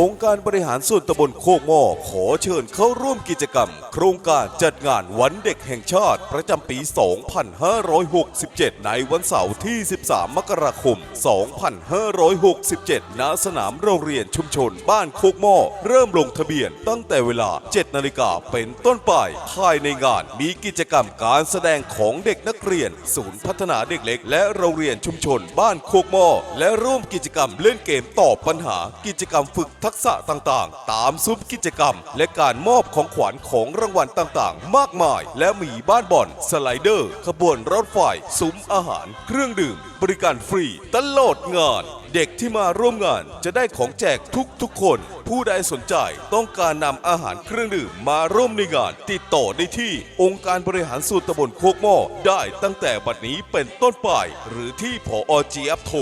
องค์การบริหารส่วนตำบลโคกหม้อขอเชิญเข้าร่วมกิจกรรม โครงการจัดงานวันเด็กแห่งชาติ ประจำปี 2567 ในวันเสาร์ที่ 13 มกราคม 2567 ณ สนามโรงเรียนชุมชนบ้านโคกหม้อเริ่มลงทะเบียนตั้งแต่เวลา 7 นาฬิกาเป็นต้นไป ภายในงานมีกิจกรรมการแสดงของเด็กนักเรียน ศูนย์พัฒนาเด็กเล็ก และโรงเรียนชุมชนบ้านโคกหม้อและร่วมกิจกรรมเล่นเกมตอบปัญหากิจกรรมฝึกทักษะต่างๆ ตามซุ้มกิจกรรม และการมอบของขวัญของรางวัลต่างๆ มากมาย และมีบ้านบอลสไลเดอร์ ขบวนรถไฟซุ้มอาหาร เครื่องดื่ม บริการฟรีตลอดงาน เด็กที่มาร่วมงานจะได้ของแจกทุกๆคน ผู้ใดสนใจต้องการนำอาหารเครื่องดื่มมาร่วมในงาน ติดต่อได้ที่องค์การบริหารส่วนตำบลโคกหม้อได้ตั้งแต่บัดนี้เป็นต้นไป หรือที่ผอเจี๊ยบโทร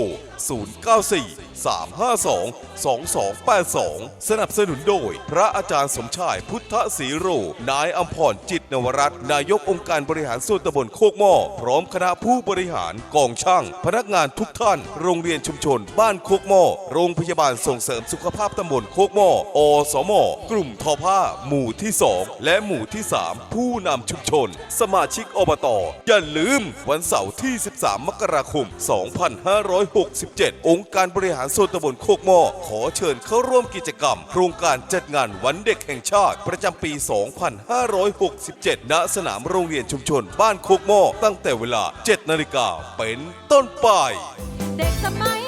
094 352 2282 สนับสนุนโดย พระอาจารย์สมชายพุทธศีโร นายอัมพรจิตนวรัตน์นายกองค์การบริหารส่วนตำบลโคกหม้อพร้อมคณะผู้บริหารกองช่าง พนักงานทุกท่าน โรงเรียนชุมชนบ้านโคกหม้อโรงพยาบาลส่งเสริมสุขภาพตำบลโคกหม้ออสมกลุ่มทอผ้า หมู่ที่ 2 และหมู่ที่ 3 ผู้นำชุมชน สมาชิกอบต อย่าลืม วันเสาร์ที่ 13 มกราคม 2567 องค์การบริหารส่วนตำบลโคกหม้อขอเชิญเข้าร่วมกิจกรรม โครงการจัดงานวันเด็กแห่งชาติ ประจำปี 2567 ณ สนามโรงเรียนชุมชน บ้านโคกหม้อตั้งแต่เวลา 7 นาฬิกาเป็นต้นไป เด็กสมัย